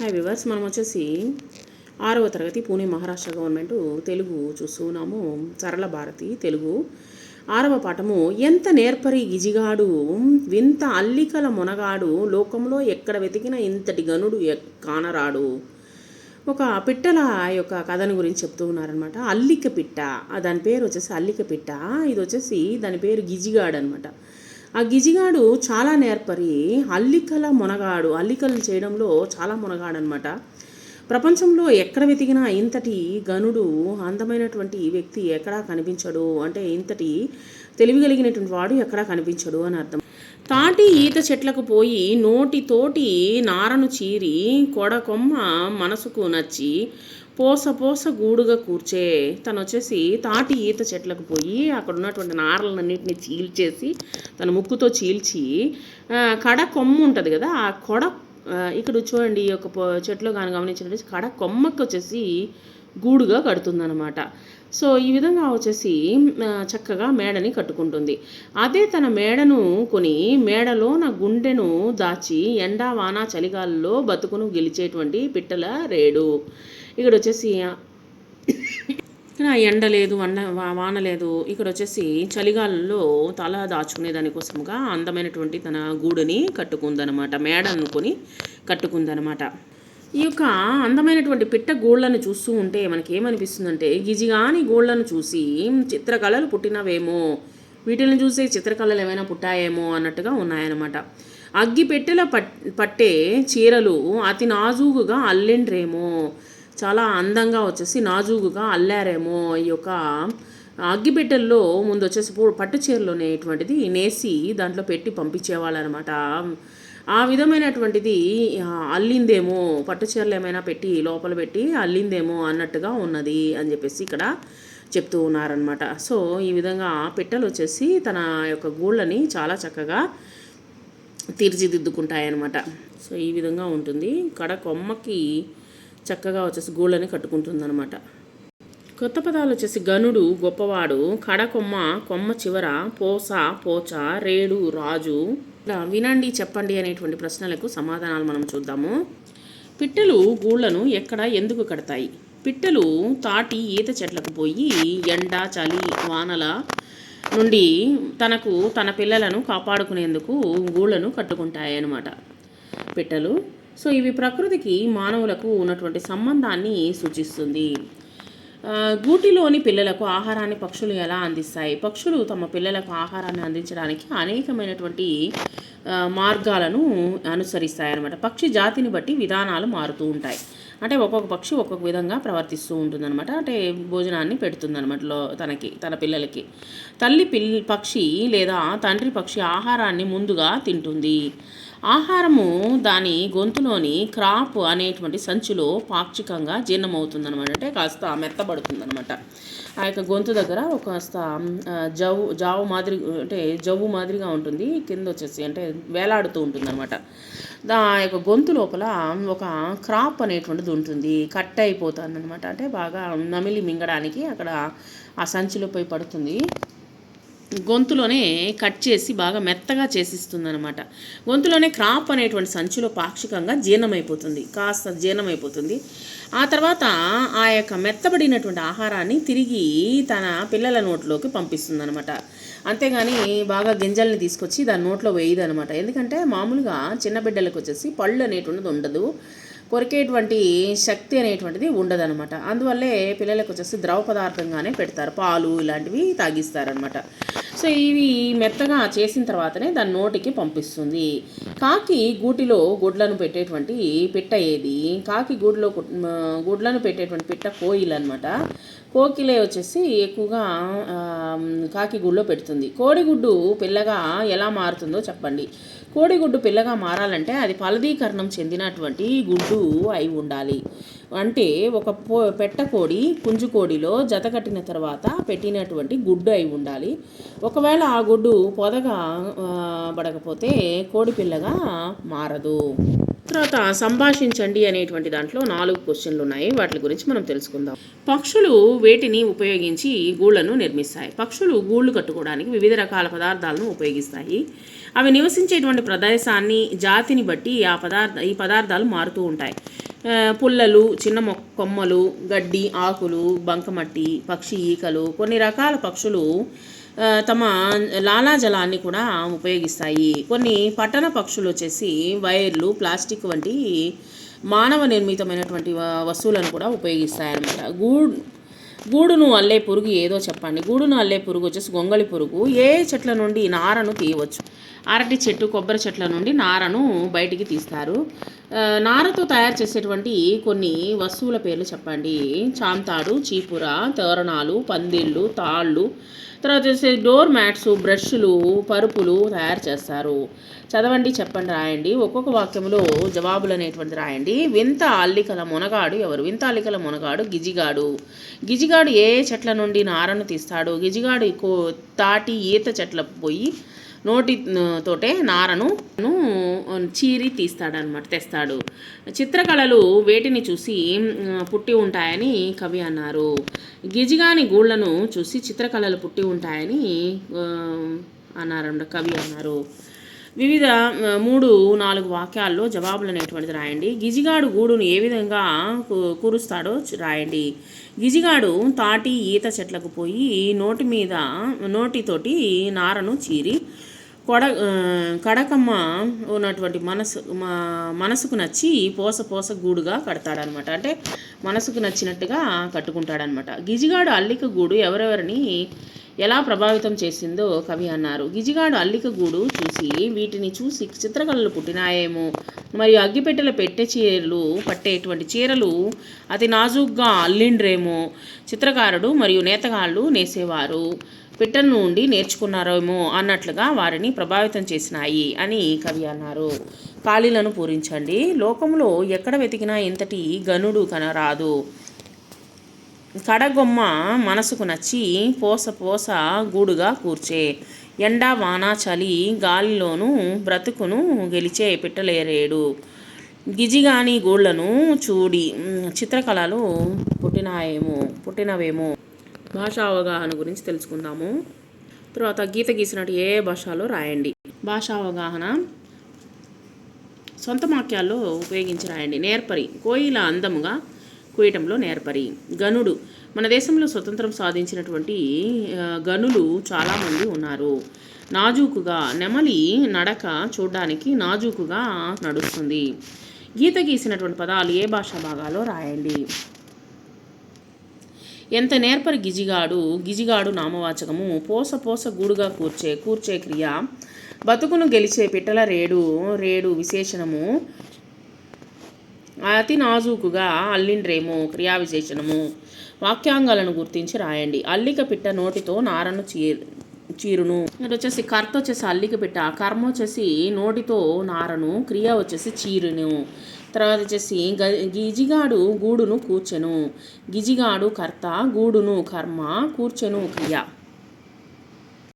Hi viewers మనం వచ్చేసి ఆరవ తరగతి పూణే మహారాష్ట్ర గవర్నమెంట్ తెలుగు చూస్తున్నాము. సరళ భారతి తెలుగు. ఆరవ పాఠము ఎంత నేర్పరి గిజిగాడు? వింత అల్లికల మునగాడు? లోకంలో ఎక్కడ వెతికిన ఇంతటి గనుడు కానరాడు? ఒక పిట్టల యొక్క కథను గురించి చెప్తూ ఉన్నారనమాట అల్లిక పిట్ట. దాని పేరు వచ్చేసి అల్లిక పిట్ట. ఇది వచ్చేసి దాని పేరు గిజిగాడు అనమాట ఆ గిజిగాడు చాలా నేర్పరి. అల్లికల మునగాడు. అల్లికలు చేయడంలో చాలా మునగాడనమాట ప్రపంచంలో ఎక్కడ వెతికినా ఇంతటి గనుడు అందమైనటువంటి వ్యక్తి ఎక్కడా కనిపించడు. అంటే ఇంతటి తెలివి కలిగినటువంటి వాడు ఎక్కడా కనిపించడు అని అర్థం. తాటి ఈత చెట్లకు పోయి నోటితోటి నారను చీరి కొడకొమ్మ మనసుకు నచ్చి పోస పోస గూడుగా కూర్చే తను వచ్చేసి తాటి ఈత చెట్లకు పోయి అక్కడ ఉన్నటువంటి నారలన్నింటినీ చీల్చేసి తన ముక్కుతో చీల్చి కడ కొమ్మ ఉంటుంది కదా ఆ కొడ ఇక్కడ చూడండి ఈ యొక్క చెట్లో కానీ గమనించినట్టు కడ కొమ్మకు వచ్చేసి గూడుగా కడుతుందనమాట సో ఈ విధంగా వచ్చేసి చక్కగా మేడని కట్టుకుంటుంది. అదే తన మేడను కొని మేడలో నా గుండెను దాచి ఎండా వాన చలిగాల్లో బతుకును గెలిచేటువంటి పిట్టల రేడు. ఇక్కడ వచ్చేసి ఇక్కడ ఎండ లేదు వండ వాన లేదు. ఇక్కడ వచ్చేసి చలిగాలలో తల దాచుకునే దానికోసముగా అందమైనటువంటి తన గూడుని కట్టుకుందనమాట మేడ అనుకొని కట్టుకుందనమాట ఈ యొక్క అందమైనటువంటి పిట్ట గోళ్ళను చూస్తూ ఉంటే మనకి ఏమనిపిస్తుందంటే గిజిగాని గోళ్ళను చూసి చిత్రకళలు పుట్టినవేమో వీటిని చూసే చిత్రకళలు ఏమైనా పుట్టాయేమో అన్నట్టుగా ఉన్నాయన్నమాట. అగ్గి పెట్టెల పట్ పట్టే చీరలు అతి నాజూగుగా అల్లిండ్రేమో చాలా అందంగా వచ్చేసి నాజూగుగా అల్లారేమో ఈ యొక్క అగ్గిపెట్టెల్లో ముందు వచ్చేసి పూ- పట్టు చీరలు అనేటువంటిది నేసి దాంట్లో పెట్టి పంపించేవాళ్ళు అనమాట ఆ విధమైనటువంటిది అల్లిందేమో పట్టు చీరలు ఏమైనా పెట్టి లోపల పెట్టి అల్లిందేమో అన్నట్టుగా ఉన్నది అని చెప్పేసి ఇక్కడ చెప్తూ ఉన్నారనమాట సో ఈ విధంగా పిట్టలు వచ్చేసి తన యొక్క గూళ్ళని చాలా చక్కగా తీర్చిదిద్దుకుంటాయన్నమాట. సో ఈ విధంగా ఉంటుంది. కడ కొమ్మకి చక్కగా వచ్చేసి గూళ్ళని కట్టుకుంటుందన్నమాట. కొత్త పదాలు వచ్చేసి గనుడు గొప్పవాడు కడకొమ్మ కొమ్మ చివర పోస పోచ రేడు రాజు వినండి చెప్పండి అనేటువంటి ప్రశ్నలకు సమాధానాలు మనం చూద్దాము. పిట్టలు గూళ్ళను ఎక్కడ ఎందుకు కడతాయి? పిట్టలు తాటి ఈత చెట్లకు పోయి ఎండ చలి వానల నుండి తనకు తన పిల్లలను కాపాడుకునేందుకు గూళ్ళను కట్టుకుంటాయి అన్నమాట పిట్టలు. సో ఇవి ప్రకృతికి మానవులకు ఉన్నటువంటి సంబంధాన్ని సూచిస్తుంది. గూటిలోని పిల్లలకు ఆహారాన్ని పక్షులు ఎలా అందిస్తాయి? పక్షులు తమ పిల్లలకు ఆహారాన్ని అందించడానికి అనేకమైనటువంటి మార్గాలను అనుసరిస్తాయి అన్నమాట పక్షి జాతిని బట్టి విధానాలు మారుతూ ఉంటాయి. అంటే ఒక్కొక్క పక్షి ఒక్కొక్క విధంగా ప్రవర్తిస్తూ ఉంటుందన్నమాట. అంటే భోజనాన్ని పెడుతుందన్నమాట లో తనకి తన పిల్లలకి. తల్లి పిల్ పక్షి లేదా తండ్రి పక్షి ఆహారాన్ని ముందుగా తింటుంది. ఆహారము దాని గొంతులోని క్రాప్ అనేటువంటి సంచిలో పాక్షికంగా జీర్ణమవుతుందనమాట అంటే కాస్త మెత్తబడుతుందనమాట ఆ యొక్క గొంతు దగ్గర ఒక కాస్త జవ్వు జావు మాదిరి అంటే జవ్వు మాదిరిగా ఉంటుంది. కింద వచ్చేసి అంటే వేలాడుతూ ఉంటుందన్నమాట. దా ఆ యొక్క గొంతు లోపల ఒక క్రాప్ అనేటువంటిది ఉంటుంది. కట్ అయిపోతుంది అనమాట అంటే బాగా నమిలి మింగడానికి అక్కడ ఆ సంచిలో పోయి పడుతుంది. గొంతులోనే కట్ చేసి బాగా మెత్తగా చేసిస్తుందనమాట గొంతులోనే క్రాప్ అనేటువంటి సంచిలో పాక్షికంగా జీర్ణమైపోతుంది. కాస్త జీర్ణమైపోతుంది. ఆ తర్వాత ఆ యొక్క మెత్తబడినటువంటి ఆహారాన్ని తిరిగి తన పిల్లల నోట్లోకి పంపిస్తుంది అనమాట అంతేగాని బాగా గింజల్ని తీసుకొచ్చి దాని నోట్లో వేయదు అనమాట ఎందుకంటే మామూలుగా చిన్న బిడ్డలకు వచ్చేసి పళ్ళు అనేటువంటిది ఉండదు. కొరికేటువంటి శక్తి అనేటువంటిది ఉండదనమాట అందువల్లే పిల్లలకు వచ్చేసి ద్రవ పదార్థంగానే పెడతారు. పాలు ఇలాంటివి తాగిస్తారనమాట సో ఇవి మెత్తగా చేసిన తర్వాతనే దాని నోటికి పంపిస్తుంది. కాకి గూటిలో గుడ్లను పెట్టేటువంటి పిట్ట ఏది? కాకి గూటిలో గుడ్లను పెట్టేటువంటి పిట్ట కోయిల్ అనమాట కోకిలే వచ్చేసి ఎక్కువగా కాకి గుడ్లో పెడుతుంది. కోడిగుడ్డు పిల్లగా ఎలా మారుతుందో చెప్పండి. కోడిగుడ్డు పిల్లగా మారాలంటే అది ఫలదీకరణం చెందినటువంటి గుడ్డు అయి ఉండాలి. అంటే ఒక పో పెట్టకోడి పుంజు కోడిలో జత కట్టిన తర్వాత పెట్టినటువంటి గుడ్డు అయి ఉండాలి. ఒకవేళ ఆ గుడ్డు పొదగా పడకపోతే కోడి పిల్లగా మారదు. తర్వాత సంభాషించండి అనేటువంటి దాంట్లో నాలుగు క్వశ్చన్లు ఉన్నాయి. వాటి గురించి మనం తెలుసుకుందాం. పక్షులు వేటిని ఉపయోగించి గూళ్ళను నిర్మిస్తాయి. పక్షులు గూళ్ళు కట్టుకోవడానికి వివిధ రకాల పదార్థాలను ఉపయోగిస్తాయి. అవి నివసించేటువంటి ప్రదేశాన్ని జాతిని బట్టి ఆ పదార్థ ఈ పదార్థాలు మారుతూ ఉంటాయి. పుల్లలు చిన్న మొ- కొమ్మలు గడ్డి ఆకులు బంకమట్టి పక్షి ఈకలు కొన్ని రకాల పక్షులు తమ లాలాజలాన్ని కూడా ఉపయోగిస్తాయి. కొన్ని పట్టణ పక్షులు వచ్చేసి వైర్లు ప్లాస్టిక్ వంటి మానవ నిర్మితమైనటువంటి వస్తువులను కూడా ఉపయోగిస్తాయి అన్నమాట గూడ్ గూడును అల్లే పురుగు ఏదో చెప్పండి. గూడును అల్లే పురుగు వచ్చేసి గొంగళి పురుగు. ఏ చెట్ల నుండి నారను తీయవచ్చు. అరటి చెట్టు కొబ్బరి చెట్ల నుండి నారను బయటికి తీస్తారు. నారతో తయారు చేసేటువంటి కొన్ని వస్తువుల పేర్లు చెప్పండి. చాంతాడు చీపుర తోరణాలు పందిళ్ళు తాళ్ళు. తర్వాత వచ్చేసి డోర్ మ్యాట్స్ బ్రష్లు పరుపులు తయారు చేస్తారు. చదవండి చెప్పండి రాయండి. ఒక్కొక్క వాక్యంలో జవాబులు అనేటువంటిది రాయండి. వింత అల్లికల మునగాడు ఎవరు? వింత అల్లికల మునగాడు గిజిగాడు. గిజిగాడు ఏ చెట్ల నుండి నారను తీస్తాడు? గిజిగాడు కో తాటి ఈత చెట్లకు పోయి నోటి తోటే నారను చీరి తీస్తాడనమాట తెస్తాడు. చిత్రకళలు వేటిని చూసి పుట్టి ఉంటాయని కవి అన్నారు. గిజిగాని గూళ్ళను చూసి చిత్రకళలు పుట్టి ఉంటాయని ఆ, కవి అన్నారు. వివిధ మూడు నాలుగు వాక్యాల్లో జవాబులు అనేటువంటిది రాయండి. గిజిగాడు గూడును ఏ విధంగా కు- రాయండి. గిజిగాడు తాటి ఈత చెట్లకు పోయి నోటి మీద నోటితోటి నారను చీరి కొడ కడకమ్మ ఉన్నటువంటి మనసు మా మనసుకు నచ్చి పోస పోస గూడుగా కడతాడనమాట. అంటే మనసుకు నచ్చినట్టుగా కట్టుకుంటాడనమాట. గిజిగాడు అల్లిక గూడు ఎవరెవరిని ఎలా ప్రభావితం చేసిందో కవి అన్నారు. గిజిగాడు అల్లిక గూడు చూసి వీటిని చూసి చిత్రకళలు పుట్టినాయేమో. మరియు అగ్గిపెట్టెల పెట్టె చీరలు పట్టేటువంటి చీరలు అతి నాజుగ్గా అల్లిండ్రేమో. చిత్రకారుడు మరియు నేతగాళ్ళు నేసేవారు. పిట్టల నుండి నేర్చుకున్నారేమో అన్నట్లుగా వారిని ప్రభావితం చేసినాయి అని కవి అన్నారు. ఖాళీలను పూరించండి. లోకంలో ఎక్కడ వెతికినా ఇంతటి గనుడు కనరాదు. కడగొమ్మ మనసుకు నచ్చి పోస పోస గూడుగా కూర్చే. ఎండ వాన చలి గాలిలోనూ బ్రతుకును గెలిచే పిట్టలేరేడు. గిజిగాని గూళ్ళను చూడి చిత్రకళలు పుట్టినాయేమో పుట్టినవేమో. భాషా అవగాహన గురించి తెలుసుకుందాము. తర్వాత గీత గీసినట్టు ఏ భాషలో రాయండి. భాషా అవగాహన. సొంత వాక్యాల్లో ఉపయోగించి రాయండి. నేర్పరి. కోయిల అందముగా కుయటంలో నేర్పరి. గనుడు. మన దేశంలో స్వతంత్రం సాధించినటువంటి గనులు చాలామంది ఉన్నారు. నాజూకుగా నెమలి నడక చూడడానికి నాజూకుగా నడుస్తుంది. గీత గీసినటువంటి పదాలు ఏ భాషా భాగాలో రాయండి. ఎంత నేర్పరి గిజిగాడు గిజిగాడు నామవాచకము పోస పోస గూడుగా కూర్చే కూర్చే క్రియ బతుకును గెలిచే పిట్టల రేడు రేడు విశేషణము అతి నాజూకుగా అల్లిండ్రేమో క్రియా విశేషణము వాక్యాంగాలను గుర్తించి రాయండి. అల్లిక పిట్ట నోటితో నారను చీ చీరును. ఇది వచ్చేసి కర్త వచ్చేసి అల్లిక పిట్ట. కర్మ వచ్చేసి నోటితో నారను క్రియ వచ్చేసి చీరును. తర్వాత వచ్చేసి గ గిజిగాడు గూడును కూర్చెను. గిజిగాడు కర్త గూడును కర్మ కూర్చెను క్రియ.